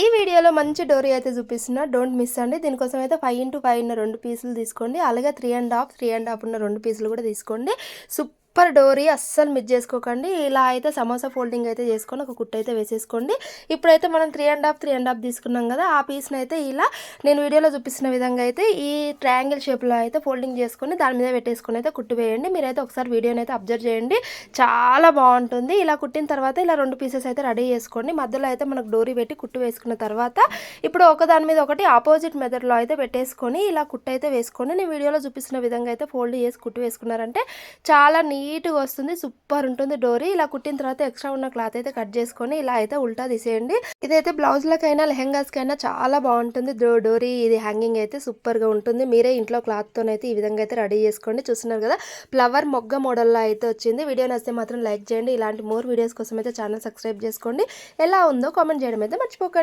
ఈ వీడియోలో మంచి డోరీ అయితే చూపిస్తున్నా. డోంట్ మిస్ అండి. దీనికోసం అయితే ఫైవ్ ఇంటూ ఫైవ్ ఉన్న రెండు పీసులు తీసుకోండి. అలాగే three and half three and half ఉన్న రెండు పీసులు కూడా తీసుకోండి. సూపర్ సూపర్ డోరీ అస్సలు మిస్ చేసుకోకండి. ఇలా అయితే సమోసా ఫోల్డింగ్ అయితే చేసుకొని ఒక కుట్టు అయితే వేసేసుకోండి. ఇప్పుడైతే మనం three and half three and half తీసుకున్నాం కదా ఆ పీస్ని అయితే ఇలా నేను వీడియోలో చూపిస్తున్న విధంగా అయితే ఈ ట్రయాంగిల్ షేప్లో అయితే ఫోల్డింగ్ చేసుకొని దాని మీద పెట్టేసుకొని అయితే కుట్టు వేయండి. మీరైతే ఒకసారి వీడియోని అయితే అబ్జర్వ్ చేయండి. చాలా బాగుంటుంది. ఇలా కుట్టిన తర్వాత ఇలా రెండు పీసెస్ అయితే రెడీ చేసుకోండి. మధ్యలో అయితే మనకు డోరీ పెట్టి కుట్టు వేసుకున్న తర్వాత ఇప్పుడు ఒక దాని మీద ఒకటి ఆపోజిట్ మెథడ్లో అయితే పెట్టేసుకొని ఇలా కుట్టు అయితే వేసుకొని నేను వీడియోలో చూపిస్తున్న విధంగా అయితే ఫోల్డ్ చేసి కుట్టు వేసుకున్నారంటే చాలా నీట్గా వస్తుంది సూపర్ ఉంటుంది డోరీ. ఇలా కుట్టిన తర్వాత ఎక్స్ట్రా ఉన్న క్లాత్ అయితే కట్ చేసుకొని ఇలా అయితే ఉల్టా తీసేయండి. ఇదైతే బ్లౌజ్లకైనా లెహెంగాస్కైనా చాలా బాగుంటుంది డో డోరీ. ఇది హ్యాంగింగ్ అయితే సూపర్గా ఉంటుంది. మీరే ఇంట్లో క్లాత్తోనైతే ఈ విధంగా అయితే రెడీ చేసుకోండి. చూస్తున్నారు కదా ఫ్లవర్ మొగ్గ మోడల్లో అయితే వచ్చింది. వీడియో నచ్చితే మాత్రం లైక్ చేయండి. ఇలాంటి మోర్ వీడియోస్ కోసం అయితే ఛానల్ సబ్స్క్రైబ్ చేసుకోండి. ఎలా ఉందో కామెంట్ చేయడం అయితే మర్చిపోకండి.